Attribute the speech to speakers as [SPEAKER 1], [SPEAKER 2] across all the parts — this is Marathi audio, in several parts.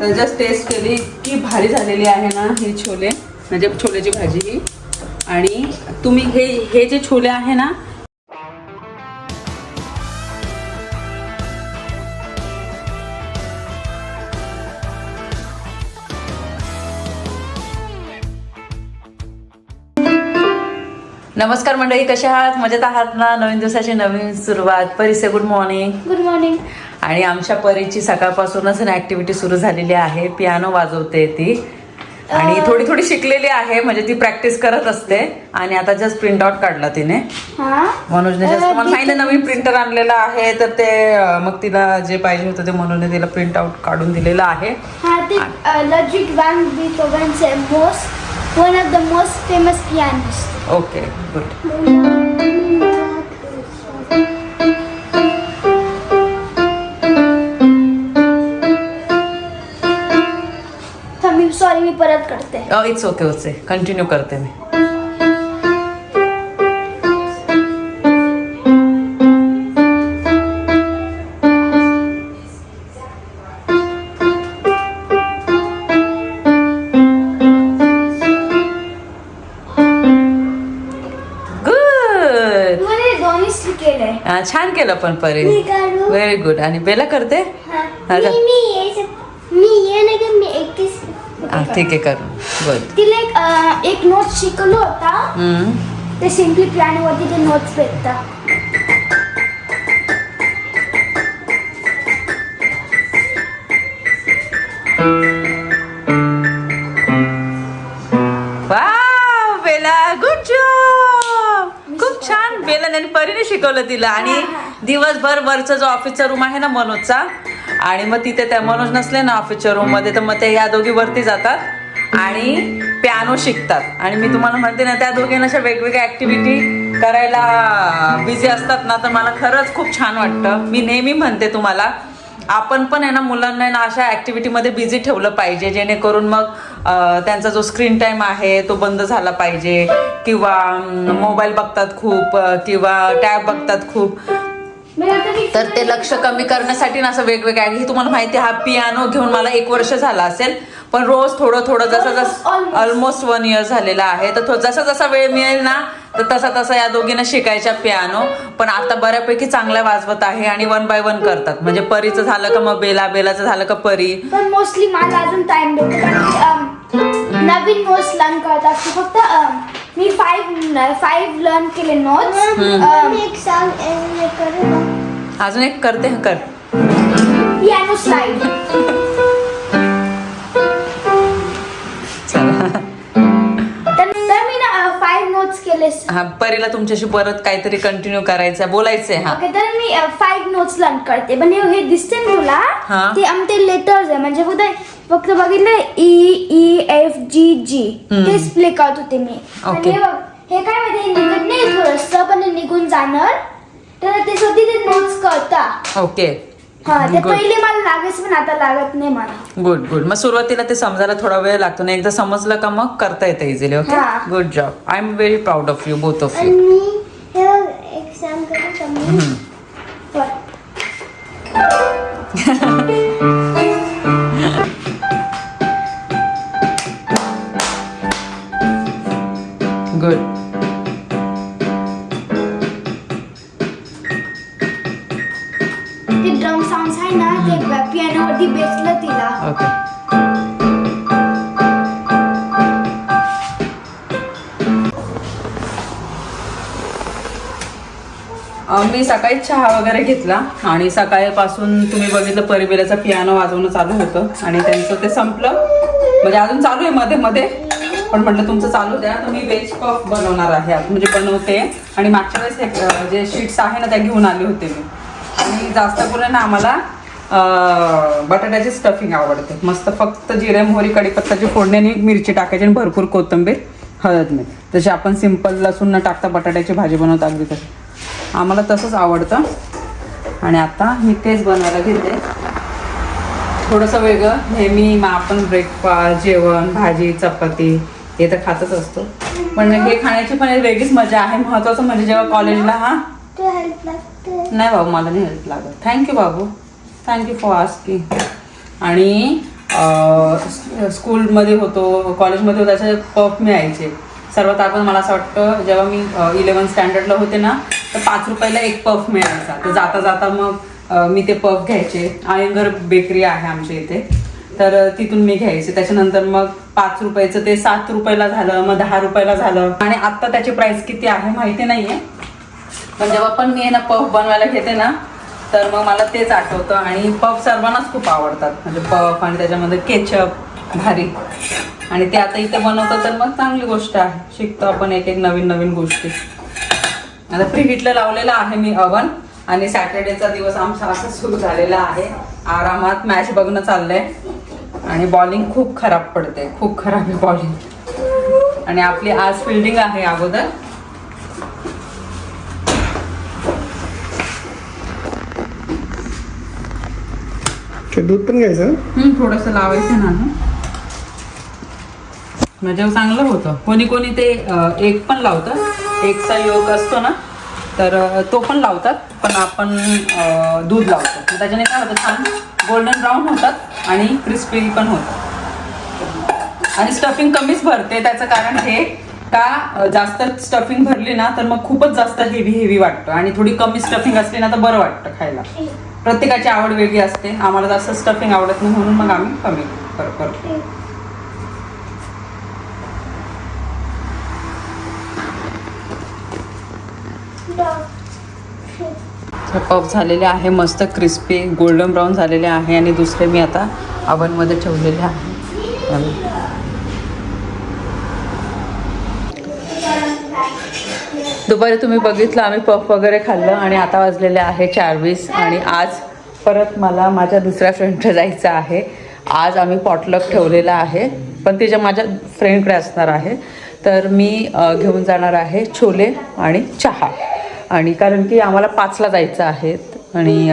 [SPEAKER 1] तर जस्ट टेस्ट केली. की भारी झालेली आहे ना ही छोले. म्हणजे छोल्याची भाजी ही. आणि तुम्ही हे हे जे छोले आहे ना नमस्कार मंडळी कशा आहात? मजेत आहात ना? नवीन दिवसाची नवीन सुरुवात. परिसे गुड मॉर्निंग
[SPEAKER 2] गुड मॉर्निंग
[SPEAKER 1] आणि आमच्या परीची सकाळपासूनच ना ऍक्टिव्हिटी सुरू झालेली आहे. पियानो वाजवते ती. आणि थोडी थोडी शिकलेली आहे. म्हणजे ती प्रॅक्टिस करत असते. आणि आता जस्ट प्रिंट आउट काढला तिने.
[SPEAKER 2] हा?
[SPEAKER 1] मनोजने जस्ट मला नवीन प्रिंटर आणलेलं आहे. तर ते मग तिला जे पाहिजे होतं ते मनोजने तिला प्रिंट आउट काढून दिलेलं आहे.
[SPEAKER 2] हा ते Ludwig van बीथोवनचे most one of the most famous pianist
[SPEAKER 1] okay good
[SPEAKER 2] me sorry मी परत करते
[SPEAKER 1] इट्स ओके ओके कंटिन्यू करते मी
[SPEAKER 2] केलंय.
[SPEAKER 1] छान केलं पण परी.
[SPEAKER 2] मी करू
[SPEAKER 1] व्हेरी गुड आणि बेला करते?
[SPEAKER 2] हा.
[SPEAKER 1] हा?
[SPEAKER 2] मी मी ये मी ये नाही का? मी एकटीच
[SPEAKER 1] हा, ठीक आहे करू. गुड
[SPEAKER 2] तिला एक अं, एक नोट शिकवलं होता.
[SPEAKER 1] हम्म.
[SPEAKER 2] ते सिम्पली पियानोवरती ते नोट्स भेटतात.
[SPEAKER 1] बेला आणि परीने शिकवलं तिला. आणि दिवसभर वरचा जो ऑफिसचा रूम आहे ना मनोजचा आणि मग तिथे त्या मनोज नसले ना ऑफिसच्या रूममध्ये तर मग ते या दोघी वरती जातात आणि पियानो शिकतात. आणि मी तुम्हाला म्हणते ना त्या दोघींना अशा वेगवेगळ्या ऍक्टिव्हिटी करायला बिझी असतात ना तर मला खरंच खूप छान वाटतं. मी नेहमी म्हणते तुम्हाला आपण पण आहे ना मुलांना आहे ना अशा ॲक्टिव्हिटीमध्ये बिझी ठेवलं पाहिजे जेणेकरून मग त्यांचा जो स्क्रीन टाईम आहे तो बंद झाला पाहिजे. किंवा मोबाईल बघतात खूप किंवा टॅब बघतात खूप. तर ते लक्ष कमी करण्यासाठी ना असं वेगवेगळ्या हे तुम्हाला माहिती आहे, हा पियानो घेऊन मला एक वर्ष झाला असेल. पण रोज थोडं थोडं जसं जसं. ऑलमोस्ट वन इयर झालेला आहे. तर जसा जसा वेळ मिळेल ना तर तसा तसा या दोघींना शिकायच्या पियानो पण आता बऱ्यापैकी चांगल्या वाजवत आहे आणि वन बाय वन करतात. म्हणजे परीचं झालं का मग बेला बेलाचं झालं का परी?
[SPEAKER 2] पण मोस्टली मला अजून टाइम भेटतो नवीन नोट्स लर्न करतात. की फक्त मी फाईव्ह फाईव्ह लर्न केले नोट्स एक सांग
[SPEAKER 1] अजून एक करते हा, कर.
[SPEAKER 2] पियानो स्लाइड केले
[SPEAKER 1] हा परीला तुमच्याशी परत काहीतरी कंटिन्यू करायचंय बोलायचंय हा.
[SPEAKER 2] ओके तर मी फाईव्ह नोट्स लर्न करते. पण हे दिसते ना तुला?
[SPEAKER 1] हा.
[SPEAKER 2] ते आमचे लेटर्स आहे. म्हणजे फक्त फक्त बघितलं E E F G G. तेच प्ले करत होते मी.
[SPEAKER 1] ओके.
[SPEAKER 2] आणि हे काय माहिती निघत नाही थोडंसं पण निघून जाणार. तर ते स्वतः ते नोट्स करता.
[SPEAKER 1] ओके.
[SPEAKER 2] हा ते
[SPEAKER 1] Good.
[SPEAKER 2] पहिले मला लागायचं पण आता लागत नाही मला.
[SPEAKER 1] गुड गुड मग सुरुवातीला ते समजायला थोडा वेळ लागतो. ना एकदा समजलं का मग करता येतं इझिली ओके
[SPEAKER 2] हा.
[SPEAKER 1] Good job I am very proud of you both of you
[SPEAKER 2] मी हे करू
[SPEAKER 1] गुड मी सकाळी चहा वगैरे घेतला आणि सकाळपासून तुम्ही बघितलं परिबेलाचं पियानो वाजवणं चालू होतं आणि त्यांचं ते संपलं. म्हणजे अजून चालू आहे मध्ये मध्ये पण म्हटलं तुमचं चालू द्या. तर मी व्हेज पफ बनवणार आहे म्हणजे बनवते. आणि मागच्या वेळेस हे, जे शीट्स आहे ना त्या घेऊन आले होते मी. आणि जास्त करून ना आम्हाला बटाट्याची स्टफिंग आवडते. मस्त फक्त जिरे मोहरी कढीपत्ताची फोडणी आणि मिरची टाकायची आणि भरपूर कोथिंबीर हळद नाही तशी आपण सिंपल लसूण न टाकता बटाट्याची भाजी बनवतो अगदी तशी. आम्हाला तसंच आवडतं. आणि आता मी तेच बनवायला घेते. थोडंसं वेगळं. नेहमी मग आपण ब्रेकफास्ट जेवण भाजी चपाती हे तर खातच असतो. पण हे खाण्याची पण एक वेगळीच मजा आहे. महत्वाचं म्हणजे जेव्हा कॉलेजला हा? नाही बाबू मला नाही हेल्प लागत. थँक्यू बाबू. थँक्यू फॉर आस्किंग आणि स्कूलमध्ये होतो कॉलेजमध्ये होतो त्याचे पफ मिळायचे. सर्वात आपण मला असं वाटतं जेव्हा मी इलेवन स्टँडर्डला होते ना तर पाच रुपयाला एक पफ मिळायचा. तर जाता जाता मग मी ते पफ घ्यायचे. आयंगर बेकरी आहे आमच्या इथे. तर तिथून मी घ्यायचे. त्याच्यानंतर मग पाच रुपयाचं ते सात रुपयाला झालं मग दहा रुपयाला झालं. आणि आत्ता त्याची प्राईस किती आहे माहिती नाही आहे पण जेव्हा पण मी आहे ना पफ बनवायला घेते ना तर मग मला तेच आठवतं. आणि पफ सर्वांनाच खूप आवडतात. म्हणजे पफ आणि त्याच्यामध्ये केचप भारी. आणि ते आता इथे बनवतं तर मग चांगली गोष्ट आहे. शिकतो आपण एक एक नवीन नवीन गोष्टी. आता प्री हिटला लावलेला आहे मी अवन आणि सॅटर्डेचा दिवस आमचा असा सुरू झालेला आहे. आरामात मॅच बघणं चाललंय. आणि बॉलिंग खूप खराब पडते खूप खराब आहे बॉलिंग आणि आपली आज फिल्डिंग आहे अगोदर.
[SPEAKER 3] दूध पण घ्यायचं?
[SPEAKER 1] थोडंसं लावायचं ना म्हणजे चांगलं होतं. कोणी कोणी ते एक पण लावतं एकचा योग असतो ना तर तो पण लावतात. पण आपण दूध लावतो. त्याच्याने काय होतं छान गोल्डन ब्राऊन होतात आणि क्रिस्पी पण होतात. आणि स्टफिंग कमीच भरते. त्याचं कारण हे का जास्त स्टफिंग भरली ना तर मग खूपच जास्त हेवी हेवी वाटतं. आणि थोडी कमी स्टफिंग असली ना तर बरं वाटतं खायला. प्रत्येकाची आवड वेगळी असते. आम्हाला जास्त स्टफिंग आवडत नाही म्हणून मग आम्ही कमी करतो. पफ झालेले आहे मस्त क्रिस्पी गोल्डन ब्राऊन झालेले आहे आणि दुसरे मी आता अवनमध्ये ठेवलेले आहे. दुपारी तुम्ही बघितलं आम्ही पफ वगैरे खाल्लं आणि आता वाजलेले आहे चार वीस आणि आज परत मला माझ्या दुसऱ्या फ्रेंडकडे जायचं आहे. आज आम्ही पॉटलक ठेवलेला आहे पण तिच्या माझ्या फ्रेंडकडे असणार आहे. तर मी घेऊन जाणार आहे छोले आणि चहा. आणि कारण की आम्हाला पाचला जायचं आहेत आणि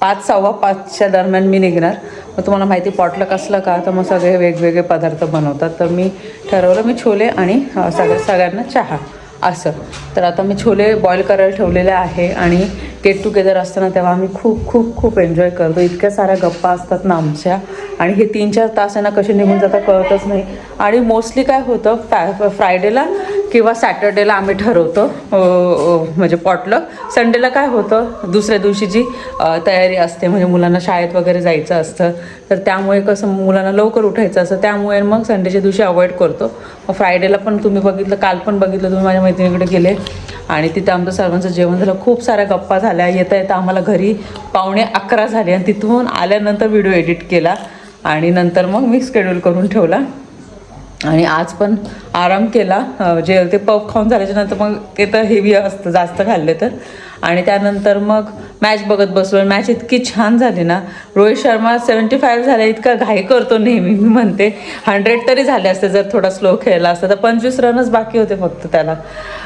[SPEAKER 1] पाच सव्वा पाचच्या दरम्यान मी निघणार. मग तुम्हाला माहिती पॉटलक असलं का तर मग सगळे वेगवेगळे पदार्थ बनवतात. तर मी ठरवलं मी छोले आणि सगळ्या सगळ्यांना चहा असं. तर आता मी छोले बॉईल करायला ठेवलेले आहे आणि गेट टुगेदर असताना तेव्हा आम्ही खूप खूप खूप एन्जॉय करतो. इतक्या साऱ्या गप्पा असतात ना आमच्या. आणि हे तीन चार तास आहे कसे निघून जातात कळतच नाही. आणि मोस्टली काय होतं फॅ फ्रायडेला किंवा सॅटर्डेला आम्ही ठरवतो म्हणजे पॉटलक संडेला काय होतं? दुसऱ्या दिवशीची तयारी असते म्हणजे मुलांना शाळेत वगैरे जायचं असतं तर त्यामुळे कसं मुलांना लवकर उठायचं असतं. त्यामुळे मग संडेच्या दिवशी अवॉइड करतो. मग फ्रायडेला पण तुम्ही बघितलं काल पण बघितलं तुम्ही माझ्या मैत्रिणीकडे गेले. आणि तिथं आमचं सर्वांचं जेवण झालं. खूप साऱ्या गप्पा झाल्या. येता येता आम्हाला घरी पावणे अकरा झाले आणि तिथून आल्यानंतर व्हिडिओ एडिट केला. आणि नंतर मग मी स्केड्यूल करून ठेवला. आणि आज पण आराम केला. जे ते पफ खाऊन झाल्याच्यानंतर मग ते तर हेवी असतं जास्त खाल्ले तर. आणि त्यानंतर मग मॅच बघत बसलो. मॅच इतकी छान झाली ना. रोहित शर्मा सेवन्टी फाईव्ह झाला इतका घाई करतो नेहमी मी म्हणते. हंड्रेड तरी झाले असते जर थोडा स्लो खेळला असता. तर पंचवीस रनच बाकी होते फक्त त्याला.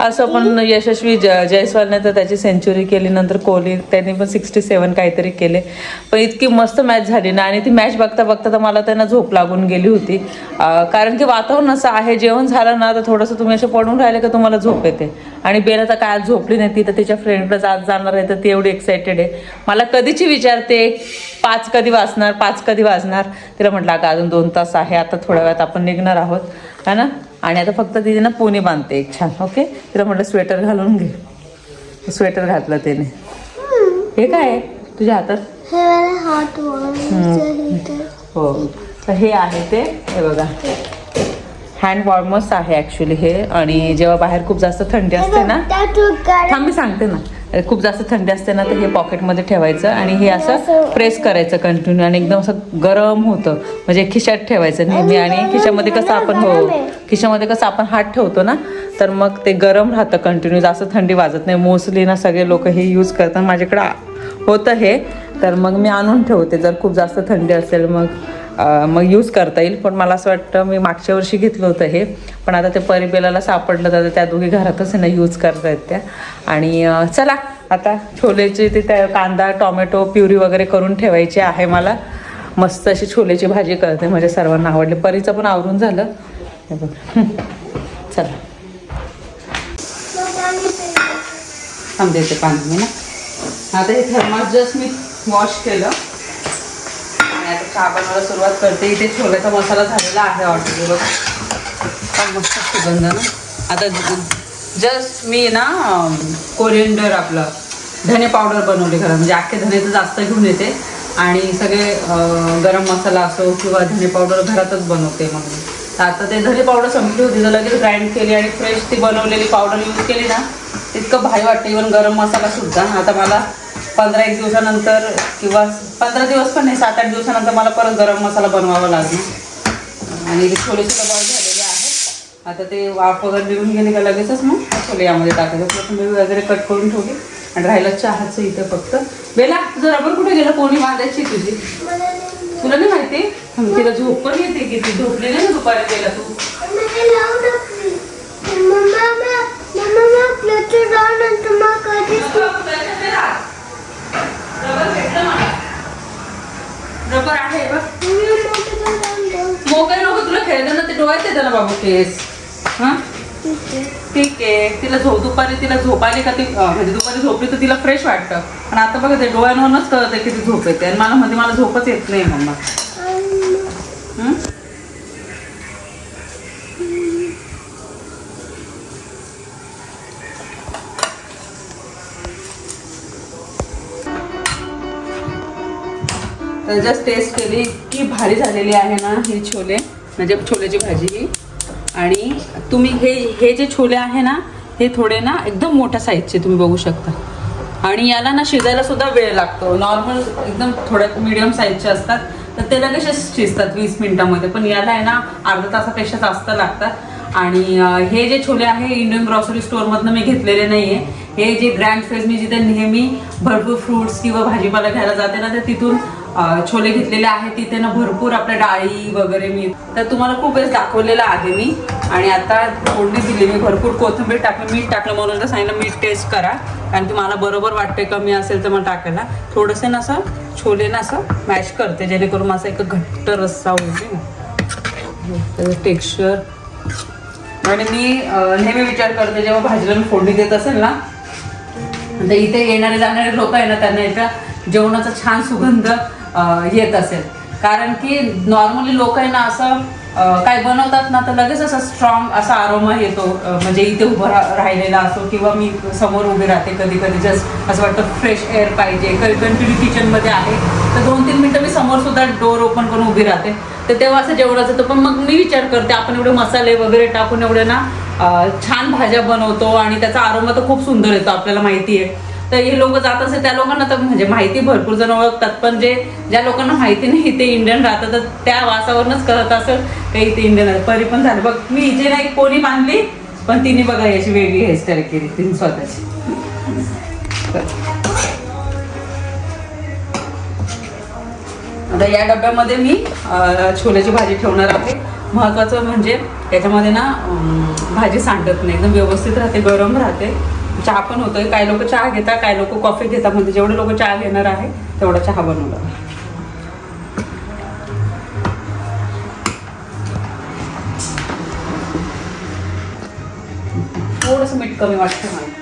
[SPEAKER 1] असं पण यशस्वी ज जयस्वालने तर त्याची सेंचुरी केली. नंतर कोहली त्यांनी पण सिक्स्टी सेवन काहीतरी केले. पण इतकी मस्त मॅच झाली ना. आणि ती मॅच बघता बघता तर मला त्यांना झोप लागून गेली होती. कारण की वातावरण असं आहे. जेवण झालं ना तर थोडंसं तुम्ही असे पडून राहिले का तुम्हाला झोप येते. आणि बेला तर काय आज झोपली नाही ती तर तिच्या फ्रेंडकडे आज जाणार आहे तर ती एवढी एक्सायटेड आहे. मला कधीची विचारते पाच कधी वाजणार पाच कधी वाजणार? तिला म्हटलं अगं अजून दोन तास आहे आता थोड्या वेळात आपण निघणार आहोत. है ना? आणि आता फक्त तिने ना पोनी बांधते एक छान ओके? तिला म्हटलं स्वेटर घालून घे. स्वेटर घातलं तिने. हे काय आहे? तुझ्या हातात.
[SPEAKER 2] हो.
[SPEAKER 1] तर हे आहे ते हे बघा. हँड वॉर्मर्स आहे ॲक्च्युली हे. आणि जेव्हा बाहेर खूप जास्त थंडी असते ना थांब मी सांगते ना. खूप जास्त थंडी असते ना तर हे पॉकेटमध्ये ठेवायचं आणि हे असं प्रेस करायचं कंटिन्यू आणि एकदम असं गरम होतं. म्हणजे खिशात ठेवायचं नेहमी आणि खिशामध्ये कसं आपण हो खिशामध्ये कसं आपण हात ठेवतो ना तर मग ते गरम राहतं कंटिन्यू जास्त थंडी वाजत नाही. मोस्टली ना सगळे लोक हे यूज करतात. माझ्याकडं होतं हे. तर मग मी आणून ठेवते. जर खूप जास्त थंडी असेल मग मग यूज करता येईल. पण मला असं वाटतं मी मागच्या वर्षी घेतलं होतं हे. पण आता ते परिबेलाला सापडलं तर त्या दोघी घरातच आहे ना यूज करता येत त्या. आणि चला आता छोलेची ते त्या कांदा टोमॅटो प्युरी वगैरे करून ठेवायची आहे मला. मस्त अशी छोलेची भाजी करते म्हणजे सर्वांना आवडली. परीचं पण आवरून झालं. हे बघ. चला. थांब पाणी मी ना. आता हे थर्मास जस्ट मी वॉश केलं. चहा बनवायला सुरुवात करते? इथे छोल्याचा मसाला झालेला आहे ऑलरेडी बघ. मस्त सुगंध ना. आता जस्ट मी ना कोरिएंडर आपलं धने पावडर बनवली घरात. म्हणजे अख्खे तर जास्त घेऊन येते. आणि सगळे गरम मसाला असो किंवा धने पावडर घरातच बनवते मग मी. तर आता ते धने पावडर संपली होती. तर लगेच ग्राइंड केली आणि फ्रेश ती बनवलेली पावडर यूज केली ना. इतकं भारी वाटतं. इवन गरम मसाला सुद्धा आता मला पंधरा एक दिवसानंतर किंवा पंधरा दिवस पण नाही सात आठ दिवसानंतर मला परत गरम मसाला बनवावा लागणार आणि इथे छोले सुद्धा बॉईल झालेले आहेत. आता ते वाफ वगैरे निघून गेले का लगेचच मग छोले यामध्ये टाकायचं. कोथिंबीर वगैरे कट करून ठेवली आणि राहिलं चहाचं इथं फक्त. बेला तुझं रबर कुठे गेलं? कोणी बांधायची तुझी? तुला नाही माहिती? तिला झोप पण येते की ती झोपली नाही ना दुपारी गेला तू. रबर आहे बघ मोकळे नको तुला खेळताना ते होतेस हा? ठीक. आहे तिला झोप दुपारी तिला झोप आली का ती म्हणजे दुपारी झोपली तर तिला फ्रेश वाटतं. पण आता बघा ते डोळ्यांवरूनच कळतं की ती झोप येते. आणि मला म्हणजे मला झोपच येत नाही मम्मा तर जस्ट टेस्ट केली. की भारी झालेली आहे ना ही छोले. म्हणजे छोल्याची भाजी ही. आणि तुम्ही हे हे जे छोले आहे ना हे थोडे ना एकदम मोठ्या साईजचे तुम्ही बघू शकता. आणि याला ना शिजायला सुद्धा वेळ लागतो. नॉर्मल एकदम थोड्या मिडियम साईजचे असतात. तर ते लगेच शिजतात वीस मिनिटामध्ये. पण याला आहे ना अर्धा तासापेक्षा जास्त लागतात. आणि हे जे छोले आहे इंडियन ग्रॉसरी स्टोअरमधनं मी घेतलेले नाही आहे हे जे ग्रँड फेज मी जिथे नेहमी भरपूर फ्रुट्स किंवा भाजीपाला घ्यायला जाते ना तर तिथून छोले घेतलेले आहेत तिथे ना भरपूर आपल्या डाळी वगैरे मी तर तुम्हाला खूप वेळेस दाखवलेलं आहे मी. आणि आता फोडणी दिली मी भरपूर कोथिंबीर टाकलं मीठ टाकलं म्हणून सांगितलं मीठ टेस्ट करा. कारण तुम्हाला बरोबर वाटते कमी असेल तर मग टाकायला. थोडंसं ना असं छोले ना असं मॅश करते जेणेकरून माझा एक घट्ट रस्सा होईल त्याचं टेक्स्चर आणि मी नेहमी विचार करते जेव्हा भाजीला मी फोडणी देत असेल ना तर इथे येणारे जाणारे लोक आहे ना त्यांना याचा जेवणाचा छान सुगंध येत असेल. कारण की नॉर्मली लोक आहे ना असं काय बनवतात ना तर लगेच असं स्ट्रॉंग असा आरोमा येतो. म्हणजे इथे उभं रा- राहिलेला असो किंवा मी समोर उभी राहते कधी कधी जस्ट असं वाटतं फ्रेश एअर पाहिजे. कधी कंटिन्यू किचनमध्ये आहे. तर दोन तीन मिनटं मी समोर सुद्धा डोर ओपन करून उभी राहते. तर तेव्हा असं जेवणाचं होतं पण मग मी विचार करते आपण एवढे मसाले वगैरे टाकून एवढे ना छान भाज्या बनवतो आणि त्याचा आरोमा तर खूप सुंदर येतो आपल्याला माहिती आहे तर हे लोक जात असेल त्या लोकांना तर म्हणजे माहिती भरपूर जण ओळखतात. पण जे ज्या लोकांना माहिती नाही ते इंडियन राहतात. तर त्या वासावरूनच कळत असेल काही ते इंडियन परी पण झालं. बघ मी जे नाही कोणी बांधली पण तिने बघा याची वेगळी हेअरस्टाईल केली तिने स्वतःची. आता या डब्यामध्ये मी छोल्याची भाजी ठेवणार आहे. महत्त्वाचं म्हणजे त्याच्यामध्ये ना भाजी सांडत नाही. एकदम व्यवस्थित राहते गरम राहते. चहा पण होतोय. काही लोक चहा घेतात काही लोक कॉफी घेतात. म्हणजे जेवढे लोक चहा घेणार आहे तेवढा चहा बनवला थोडंसं मीठ कमी वाटतं मला.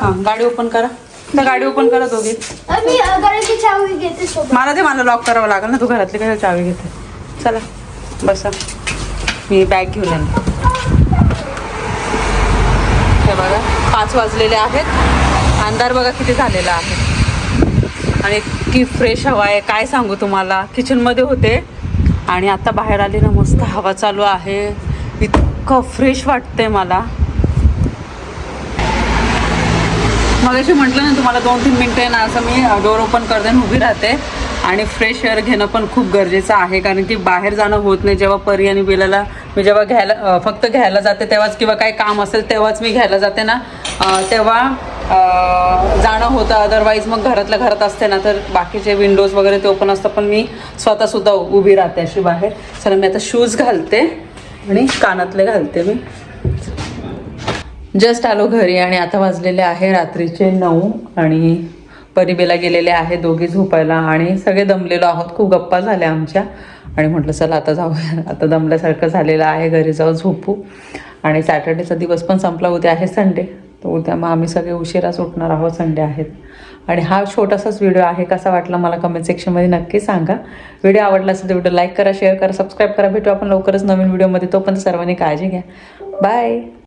[SPEAKER 1] हां गाडी ओपन करा. तर गाडी ओपन करा दोघी. मला ते मला लॉक करावं लागेल ना. तू घरातली काय चावी घेते? चला. बसा. मी बॅग घेऊन येते हे बघा पाच वाजलेले आहेत. अंधार बघा किती झालेला आहे. आणि इतकी फ्रेश हवा आहे. काय सांगू तुम्हाला? किचनमध्ये होते. आणि आता बाहेर आली ना मस्त हवा चालू आहे. इतकं फ्रेश वाटतंय मला. मग अशी म्हटलं ना तुम्हाला दोन तीन मिनटं आहे ना असं मी डोर ओपन करते आणि उभी राहते. आणि फ्रेश एअर घेणं पण खूप गरजेचं आहे कारण की बाहेर जाणं होत नाही. जेव्हा परी आणि बिलाला मी जेव्हा घ्यायला फक्त घ्यायला जाते तेव्हाच किंवा काही काम असेल तेव्हाच मी घ्यायला जाते ना. तेव्हा जाणं होतं. अदरवाईज मग घरातल्या घरात असते ना तर बाकीचे विंडोज वगैरे ते ओपन असतं पण मी स्वतःसुद्धा उभी राहते अशी बाहेर. चला मी आता शूज घालते आणि कानातले घालते मी. जस्ट आलो घरी आणि आता वाजलेले आहे रात्रीचे नऊ आणि परिबेला गेलेले आहे दोघे झोपायला आणि सगळे दमलेलो आहोत. खूप गप्पा झाल्या आमच्या. आणि म्हटलं चला आता जाऊया. आता दमल्यासारखं झालेलं आहे घरी जाऊ झोपू. आणि सॅटर्डेचा दिवस पण संपला. उद्या आहे संडे. तर उद्या मग आम्ही सगळे उशिराच उठणार आहोत संडे आहेत. आणि हा छोटासाच व्हिडिओ आहे. कसा वाटला मला कमेंट सेक्शनमध्ये नक्की सांगा. व्हिडिओ आवडला असेल तर व्हिडिओ लाईक करा शेअर करा सबस्क्राईब करा. भेटू आपण लवकरच नवीन व्हिडिओमध्ये. तो पण सर्वांनी काळजी घ्या. बाय